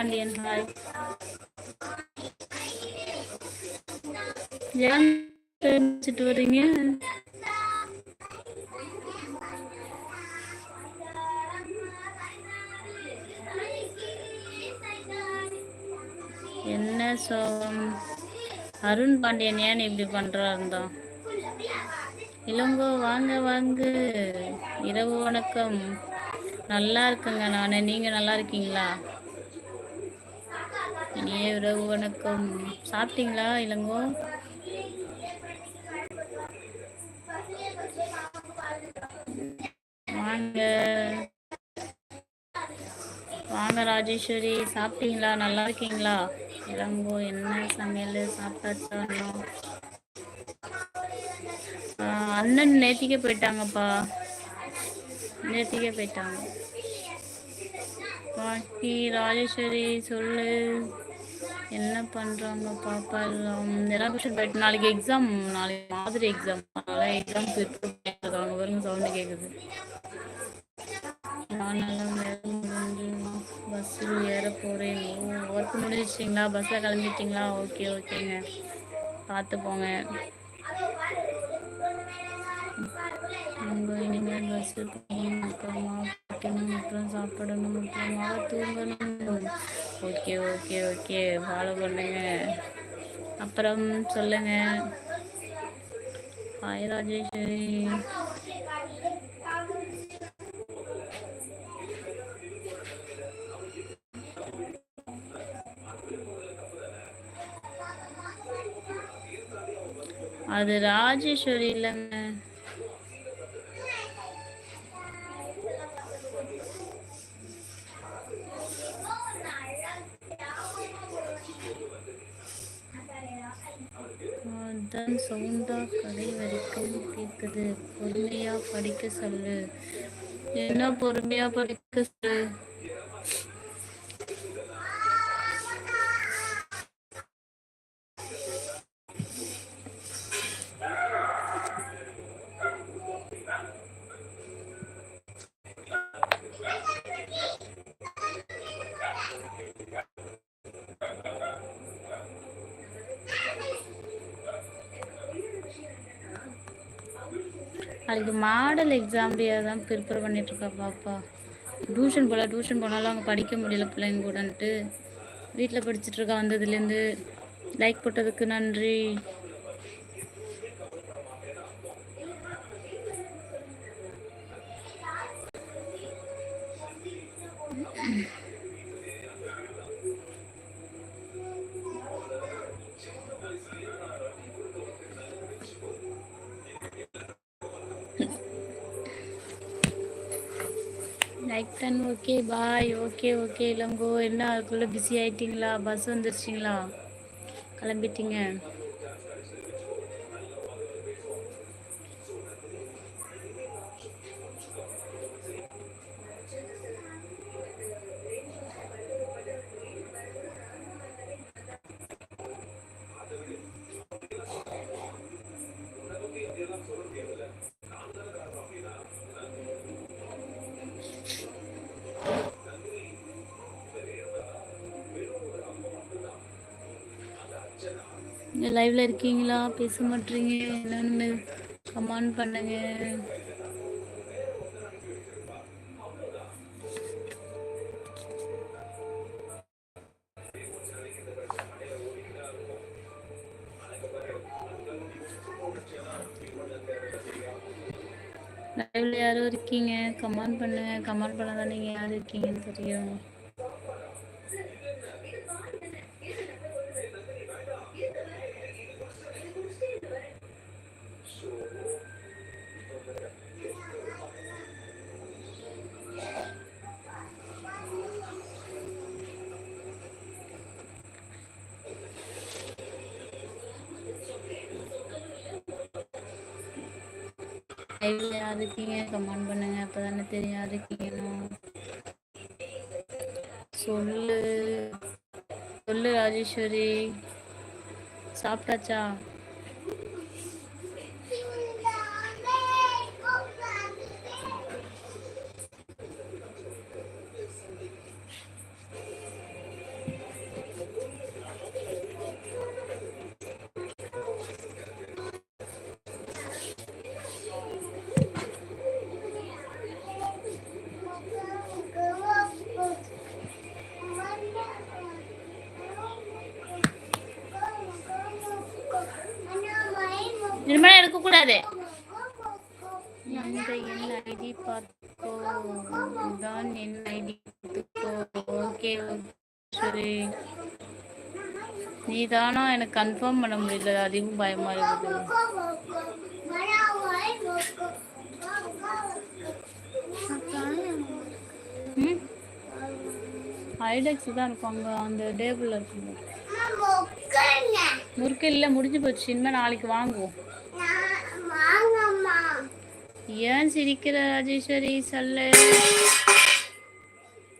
Pandian hi ஏன் வரீங்க வர்றீங்க என்ன சோகம்? அருண் பாண்டியன் ஏன் இப்படி பண்றாருந்தா? இளங்கோ வாங்க வாங்க. இரவு வணக்கம். நல்லா இருக்குங்க நானு. நீங்க நல்லா இருக்கீங்களா? இனிய இரவு வணக்கம். சாப்பிட்டீங்களா இளங்கோ? வாங்க. வாங்க ராஜேஸ்வரி. சாப்பிட்டீங்களா? நல்லா இருக்கீங்களா? இளங்கோ என்ன சமையல்? சாப்பிட்டாச்சா ஆஹ் அண்ணன் நேத்திக்கே போயிட்டாங்கப்பா. நேத்திக்கே போயிட்டாங்க. பாக்கி ராஜேஸ்வரி சொல்லு. என்ன பண்றாங்க பாப்பா? எல்லாம் எல்லாம் டியூஷன் போயிட்டு நாளைக்கு எக்ஸாம் நாளைக்கு மாதிரி எக்ஸாம் அதனால எக்ஸாம் இருக்காங்க. வரும் சவுண்டு கேக்குது. நான் முடிஞ்சு பஸ்ஸில் ஏற போறேன். ஒர்க் முடிச்சிட்டிங்களா பஸ்ஸில் கிளம்பிட்டீங்களா? ஓகே ஓகேங்க பார்த்து போங்க. உங்க இனிமேல் பஸ்ஸில் போகணும். அப்புறமா அப்புறம் சாப்பிடணும் அப்புறமா தூங்கணும். Okay okay okay. ஃபாலோ பண்ணுங்க அப்புறம் சொல்லுங்க. ஹாய் ராஜேஸ்வரி அது ராஜேஸ்வரி இல்லைங்க. அதான் சவுண்டா கடை வரைக்கும் கேட்குது பொறுமையா படிக்க சொல்லு. என்ன பொறுமையா படிக்க சொல்லு? மாடல் எக்ஸாம் தான் ப்ரிப்பேர் பண்ணிட்டு இருக்கா பாப்பா. டியூஷன் போல டியூஷன் போனாலும் அங்கே படிக்க முடியல பிள்ளைங்க கூடன்ட்டு. வீட்டில் படிச்சுட்டு இருக்கா வந்ததுலேருந்து லைக் போட்டதுக்கு நன்றி. Like captain okay bye okay okay Ilango. என்ன அதுக்குள்ளே பிஸி ஆயிட்டீங்களா? பஸ் வந்துருச்சிங்களா? கிளம்பிட்டீங்க. லைவ்ல இருக்கீங்களா? பேச மாட்டீங்க. என்னன்னு கமெண்ட் பண்ணுங்க. லைவ்ல யாரும் இருக்கீங்க. கமெண்ட் பண்ணுங்க. கமெண்ட் பண்ணாதான் நீங்க யாரும் இருக்கீங்கன்னு தெரியும். லைவ்ல யார் இருக்கீங்க கமெண்ட் பண்ணுங்க. அப்பதானே தெரியும் யார் இருக்கீங்கன்னு சொல்லு. சொல்லு ராஜேஸ்வரி. சாப்பிட்டாச்சா? பார்த்துக்கோ தான் என் ஐடி பார்த்துக்கோ ஓகே சரி நீ தானா எனக்கு கன்ஃபார்ம் பண்ண முடியல. அதிகம் பயமா இருக்குது. ஐடெக்ஸ் தான் இருக்கும் அங்கே அந்த டேபிளில் இருக்கும் முறுக்கு இல்லை முடிஞ்சு போச்சு. இனிமேல் நாளைக்கு வாங்குவோம். ஏன் சிரிக்கிற ராஜேஸ்வரி? சொல்லு.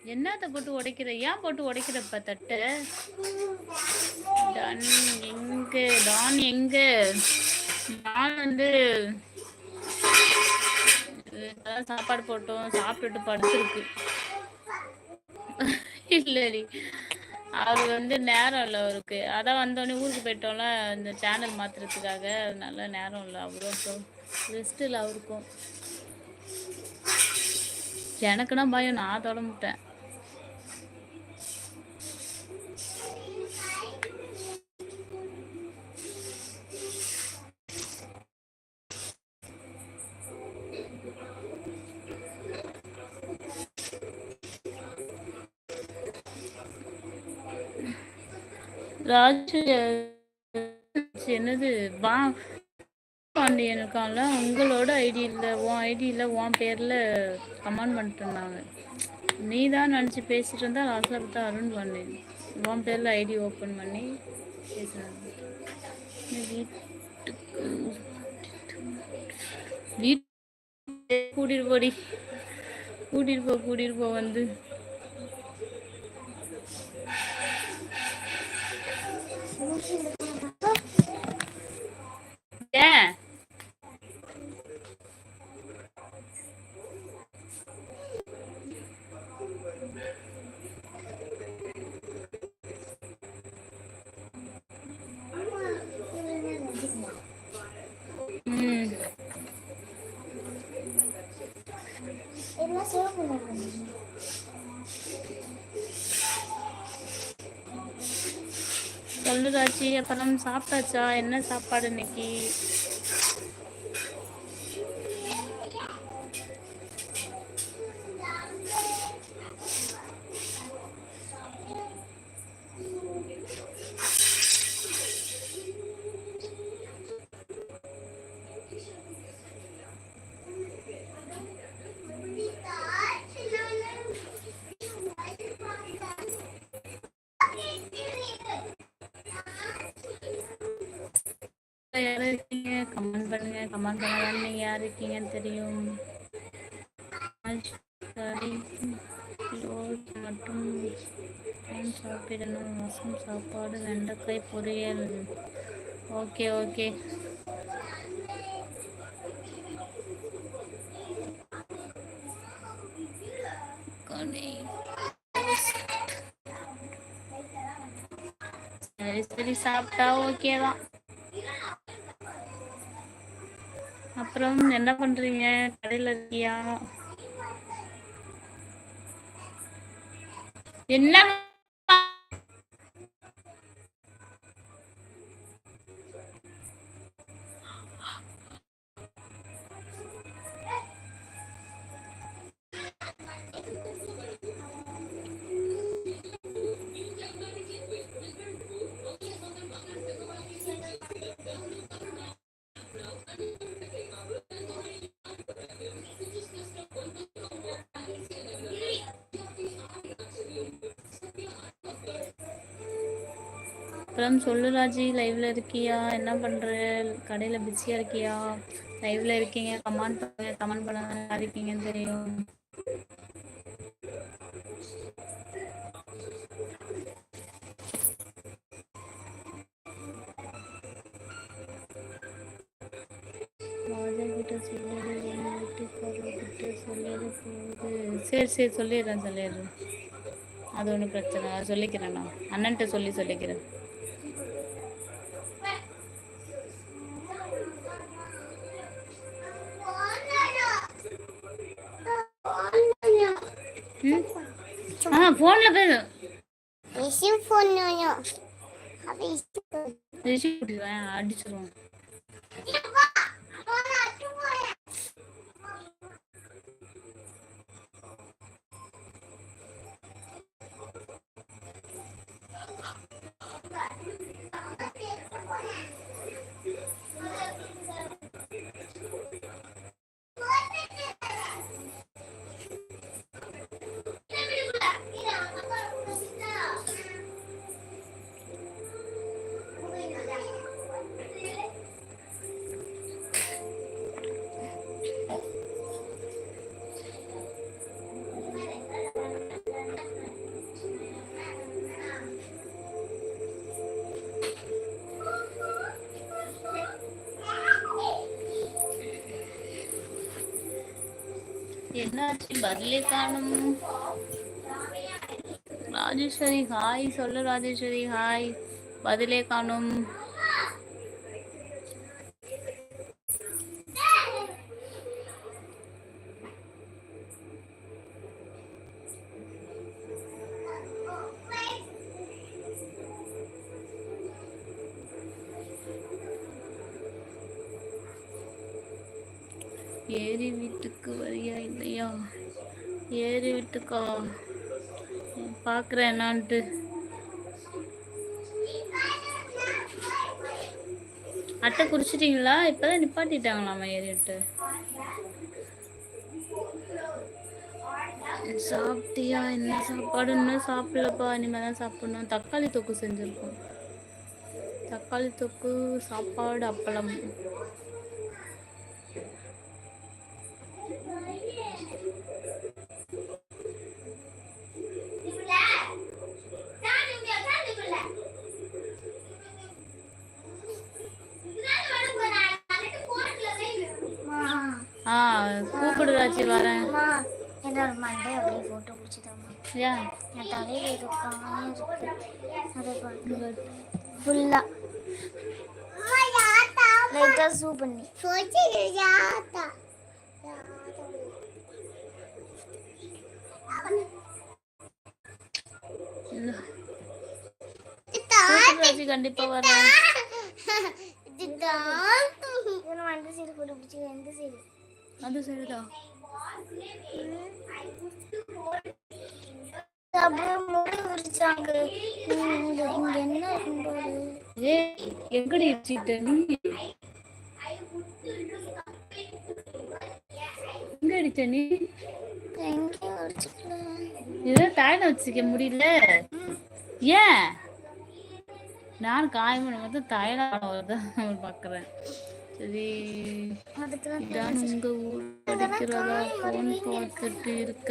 என்னத்த போட்டு உடைக்கிற? ஏன் போட்டு உடைக்கிறப்ப தட்டு? டன் எங்க? டான் எங்க? நான் வந்து சாப்பாடு போட்டோம். சாப்பிட்டுட்டு படுத்துருக்கு. இல்லடி. அவர் வந்து நேரம் இல்லை அவருக்கு. அதான் வந்தோடனே ஊருக்கு போயிட்டோம்ல இந்த சேனல் மாத்துறதுக்காக. நல்ல நேரம் இல்லை. அவரும் ரெஸ்ட் இல்லை அவருக்கும் எனக்குன்னா பயம் நான் தொட முட்டேன் ராஜு என்னது வா. பாண்டியன் இருக்கான்ல உங்களோட ஐடி இல்லை உன் ஐடி இல்லை உன் பேரில் கமெண்ட் பண்ணிட்டு இருந்தாங்க நீ தான் நினச்சி பேசிட்டு இருந்தா லாஸ்ட்டில் பார்த்தா அருண் பாண்டியன். உன் பேரில் ஐடி ஓப்பன் பண்ணி பேசுகிறாங்க வீட்டு கூட்டிட்டு போடி. கூட்டிட்டு போ கூட்டிட்டு போ வந்து ம் பழம் சாப்பிட்டாச்சா? என்ன சாப்பாடு இன்னைக்கு? யார் இருக்கீங்க கமெண்ட் பண்ணுங்க. கமெண்ட் பண்ணலாம் நீங்க யார் இருக்கீங்கன்னு தெரியும் சரி. மற்றும் சாப்பிடணும். ரசம் சாப்பாடு வெண்டைக்காய் பொரியல். ஓகே ஓகே சரி சரி சாப்பிட்டா ஓகே தான். அப்புறம் என்ன பண்றீங்க? கடையில இருக்கியா? என்ன அப்புறம் சொல்லு ராஜி லைவ்ல இருக்கியா? என்ன பண்ற? கடையில பிஸியா இருக்கியா? லைவ்ல இருக்கீங்க கமெண்ட் பண்ணுங்க கமெண்ட் பண்ண இருக்கீங்கன்னு தெரியும். சரி சரி சொல்லிடுறேன் சொல்லிடுறேன். அது ஒன்றும் பிரச்சனை சொல்லிக்கிறேன் நான். அண்ணன்ட்ட சொல்லி சொல்லிக்கிறேன். ஃபோனில் பேசு ரிஷிவ் ஃபோன் ரிஷி குட்டிடுவேன் அடிச்சிருவோம் என்னாச்சு? பதிலே காணும். ராஜேஸ்வரி ஹாய் சொல்லு ராஜேஸ்வரி ஹாய் பதிலே காணும். ஏறி விட்டுக்கோ. பார்க்குறேன் என்னான்ட்டு. அட்டை குறிச்சிட்டிங்களா இப்போதான் ஏறி ஏறிட்டு சாப்பிட்டியா? என்ன சாப்பாடு? இன்னும் சாப்பிடலப்பா. இனிமேல் தான் சாப்பிடணும். தக்காளி தொக்கு செஞ்சுருக்கோம். தக்காளி தொக்கு சாப்பாடு அப்பளம். பிடிச்சிதாம்மா ஏன் என் தலையில் இருக்காம இருக்கு அதை பார்க்க ஃபுல்லாக லைட்டாக சூ பண்ணி கூப்பிடுதாச்சு கண்டிப்பா வரேன் அப்படியே முடி விரிச்சாங்க இங்க இங்க என்ன இருக்கும் பாரு ஏ எங்கடி வச்சுட்ட நீ எங்க அடிச்ச நீ எங்கேயும் இதெல்லாம் தாயில வச்சுக்க முடியல ஏன் நான் காயமணி வந்து பார்க்குறேன் சரி அதுக்கு இதான் உங்க ஊர் படிக்கிறதா போன் பார்த்துட்டு இருக்க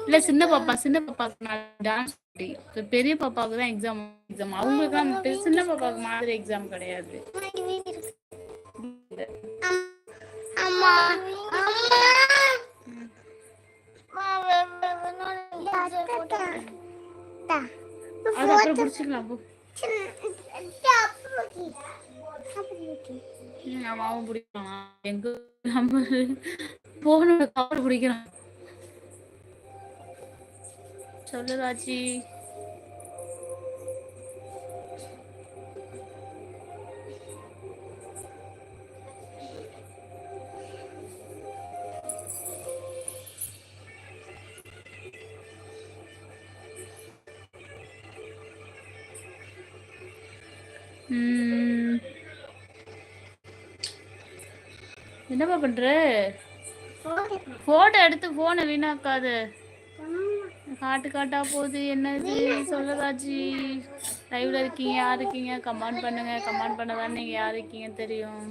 இல்ல சின்ன பாப்பா சின்ன பாப்பாக்கு நான் டான்ஸ் பெரிய பாப்பாவுக்கு தான் எக்ஸாம் எக்ஸாம் அவங்களுக்கு சின்ன பாப்பாவுக்கு மாதிரி எக்ஸாம் கிடையாது அம்மா அம்மா அது அப்புறம் பிடிச்சிக்கலாம் 응, 아, 마음 부리잖아. 앵글 한번 보호를 가을 부리긴 하. 절을 하지. 음. என்னப்பா பண்ற? போட்டோ. எடுத்து போனை வீணாக்காத. காட்டு காட்டா போகுது என்னது? சொல்லதாச்சி லைவ்ல இருக்கீங்க யார் இருக்கீங்க? கமெண்ட் பண்ணுங்க. கமெண்ட் பண்ண தான் நீங்க யார் இருக்கீங்க தெரியும்.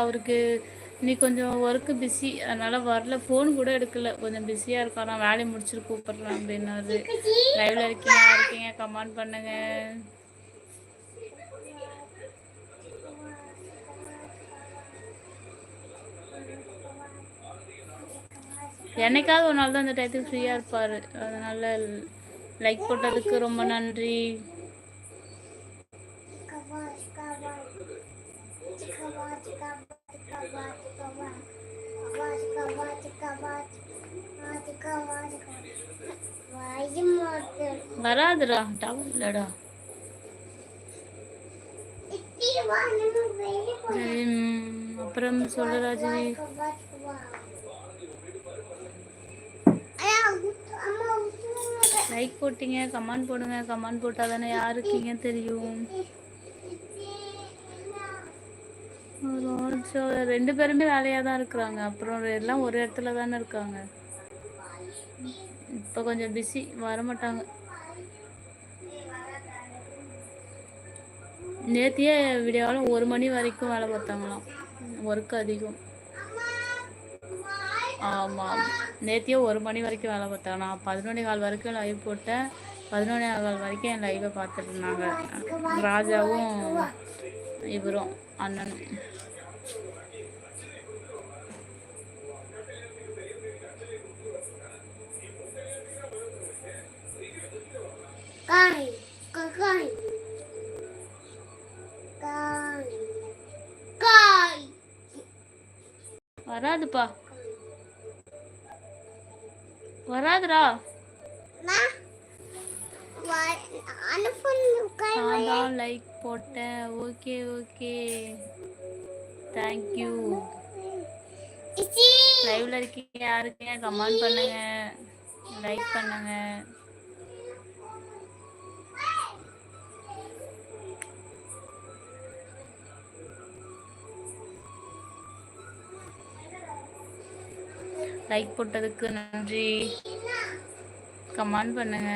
அவருக்கு இன்னைக்கு கொஞ்சம் ஒர்க்கு பிஸி அதனால வரல. ஃபோன் கூட எடுக்கல. கொஞ்சம் பிஸியாக இருக்கான். நான் வேலையை முடிச்சுட்டு கூப்பிட்றேன் அப்படின்னாரு. லைவ்ல இருக்கீங்க இருக்கீங்க? கமெண்ட் பண்ணுங்க. என்னைக்காவது ஒரு நாள் தான் அந்த டயத்துக்கு ஃப்ரீயாக இருப்பார். அதனால லைக் போட்டதுக்கு ரொம்ப நன்றி. வராதுடா டவுன் இல்லடா. அப்புறம் சொல்ல ராஜினி லைக் போட்டீங்க கமெண்ட் போடுங்க. கமெண்ட் போட்டால் தானே யாருக்கீங்க தெரியும். ரெண்டு பேருமே வேலையாக தான் இருக்கிறாங்க. அப்புறம் எல்லாம் ஒரு இடத்துல தானே இருக்காங்க. இப்போ கொஞ்சம் பிஸி வர மாட்டாங்க நேத்தியே விடியாலும் ஒரு மணி வரைக்கும் வேலை பார்த்தாங்களாம். ஒர்க் அதிகம். ஆமாம் நேத்தியே ஒரு மணி வரைக்கும் வேலை பார்த்தாங்க. நான் பதினொன்னே கால் வரைக்கும் லைவ் போட்டேன். பதினொன்னே கால் வரைக்கும் என் லைவை பார்த்துட்டு இருந்தாங்க. ராஜாவும் இவரும். அண்ணன். காய் காய் காய் காய் வராதுப்பா. வராதுடா. லைக். போட்டேன். Okay okay thank you you லைவ்ல இருக்கீங்க யாருக்கீங்க கமெண்ட் பண்ணுங்க. லைக் பண்ணுங்க. லைக் போட்டதுக்கு நன்றி. கமெண்ட் பண்ணுங்க.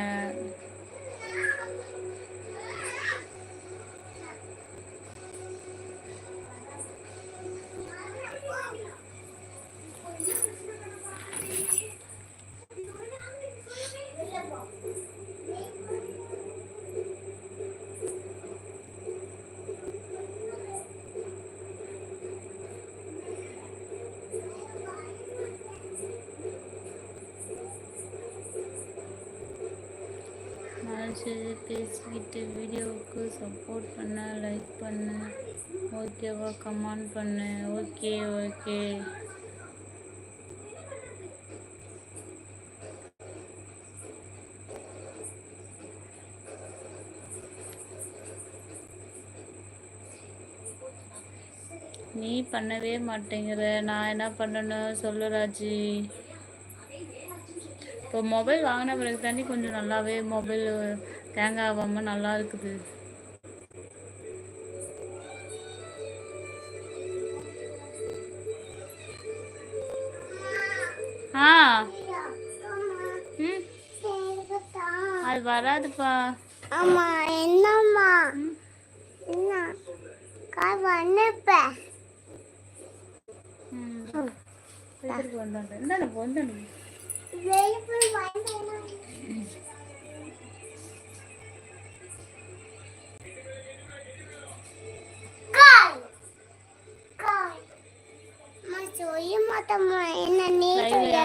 சரி பேசிக்கிட்டு வீடியோவுக்கு சப்போர்ட் பண்ண லைக் பண்ணு ஓகேவா கமெண்ட் பண்ணு ஓகே ஓகே நீ பண்ணவே மாட்டேங்கிற. நான் என்ன பண்ணணும்? சொல்லு ராஜி. இப்போ மொபைல் வாங்கின பிறகு தாண்டி கொஞ்சம் நல்லாவே மொபைல் ஹேங் ஆகாமல் நல்லா இருக்குது. ஆ. ம். அது வராதுப்பா. அம்மா என்னம்மா? என்ன? காய் வண்ணப்ப ம். வந்தாங்க இந்தாண்ட போ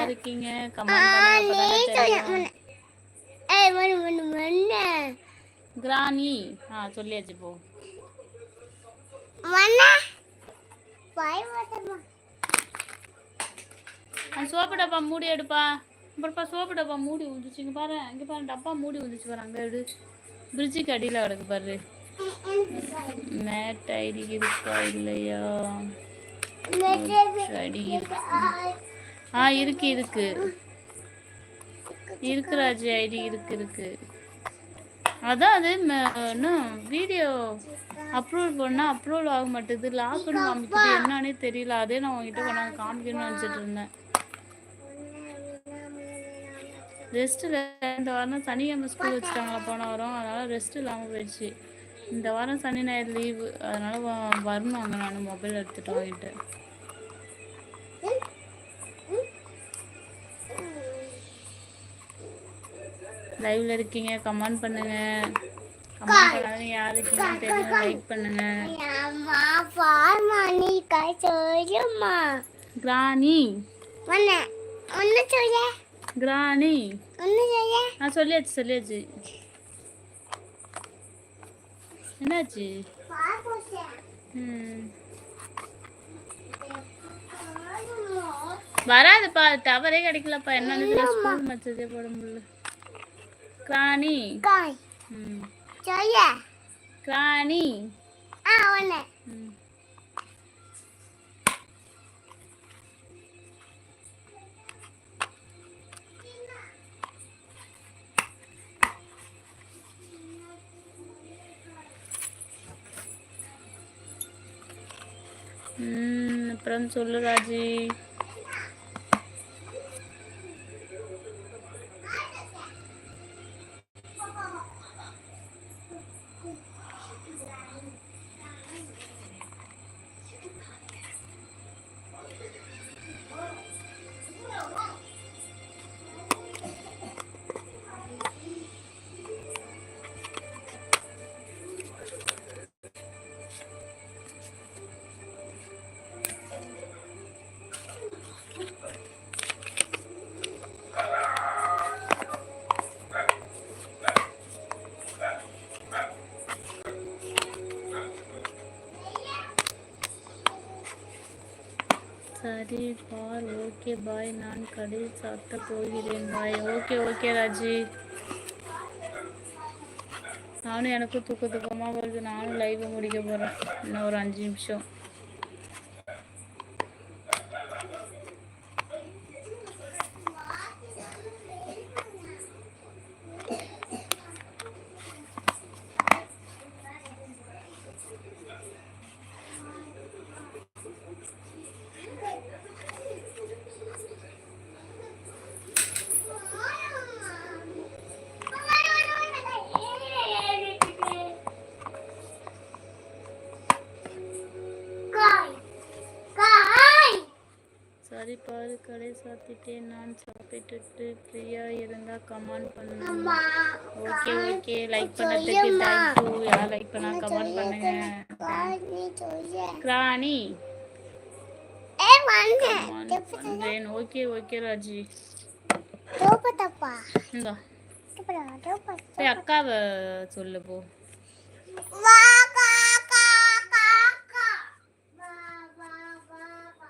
இருக்கீங்க. கிராணி. ஆ சொல்லியாச்சு போ. சோப்பு டப்பா மூடி எடுப்பா. அப்புறப்பா சோப்பு டப்பா மூடி விழுந்துச்சு இங்கே பாரு இங்கே பாரு டப்பா மூடி விழுந்துச்சு பாரு அங்கே எடு பிரிட்ஜுக்கு அடியில் கிடக்கு பாரு. மேட் ஐடி இருக்கா இல்லையா? அடி இருக்கு? ஆ இருக்கு இருக்கு. இருக்கு ராஜி ஐடி இருக்கு இருக்கு. அதான் அது இன்னும் வீடியோ அப்ரூவல் பண்ணால் அப்ரூவல் ஆக மாட்டேது லாக்னு காமிக்குது. என்னன்னே தெரியல. அதே நான் உங்ககிட்ட கொண்டாந்து காமிக்கணும்னு நினச்சிட்டு இருந்தேன். ரெஸ்ட்டில் இந்த வாரம் சனிக்கிழமை ஸ்கூல் வச்சுட்டாங்களா? போன வாரம். அதனால் ரெஸ்ட் இல்லாமல் போயிடுச்சு. இந்த வாரம் சனி ஞாயிறு லீவு அதனால் வரணும் அங்கே நான். மொபைல் எடுத்துட்டு வாங்கிட்டு. லைவ்ல இருக்கீங்க. கமெண்ட் பண்ணுங்க. கமெண்ட் பண்ணாதீங்க யார் இருக்கீங்கன்னு தெரியும் லைக் பண்ணுங்க. அம்மா கை சொல்லுமா ஒன்று சொல்ல. கிராணி. நான் சொல்லியாச்சு சொல்லியாச்சு. என்னாச்சு? வராதுப்பா டவரே கிடைக்கலப்பா. என்னன்னு ஸ்கூல் மெசேஜே போட முடியல. கிராணி. கிராணி. ஆ ஒன்று ம் ம், அப்புறம் பார் ஓகே பாய். நான் கடையில் சாப்பிட போகிறேன் பாய். Okay okay Raji. நானும் எனக்கும் தூக்க தூக்கமாக வருது. நானும் லைவை முடிக்க போகிறேன் இன்னும் ஒரு அஞ்சு நிமிஷம். பாரு கடை சாத்திட்டேன் நான் சாப்பிட்டுட்டு ஃப்ரீயா இருந்தா கமெண்ட் பண்ணுங்க. ஓகே ஓகே லைக் பண்ணதுக்கு தேங்க்யூ யார் லைக் பண்ணா கமெண்ட் பண்ணுங்க. ராணி கமெண்ட் பண்றேன் ஓகே ஓகே ராஜி. அக்காவை சொல்லு போ வா கா கா கா கா வா வா வா வா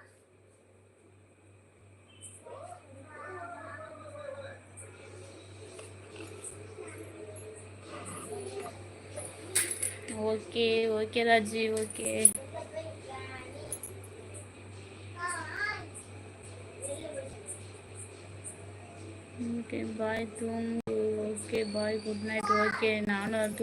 okay okay Raji okay okay bye தூங்கு okay bye good night okay நானும்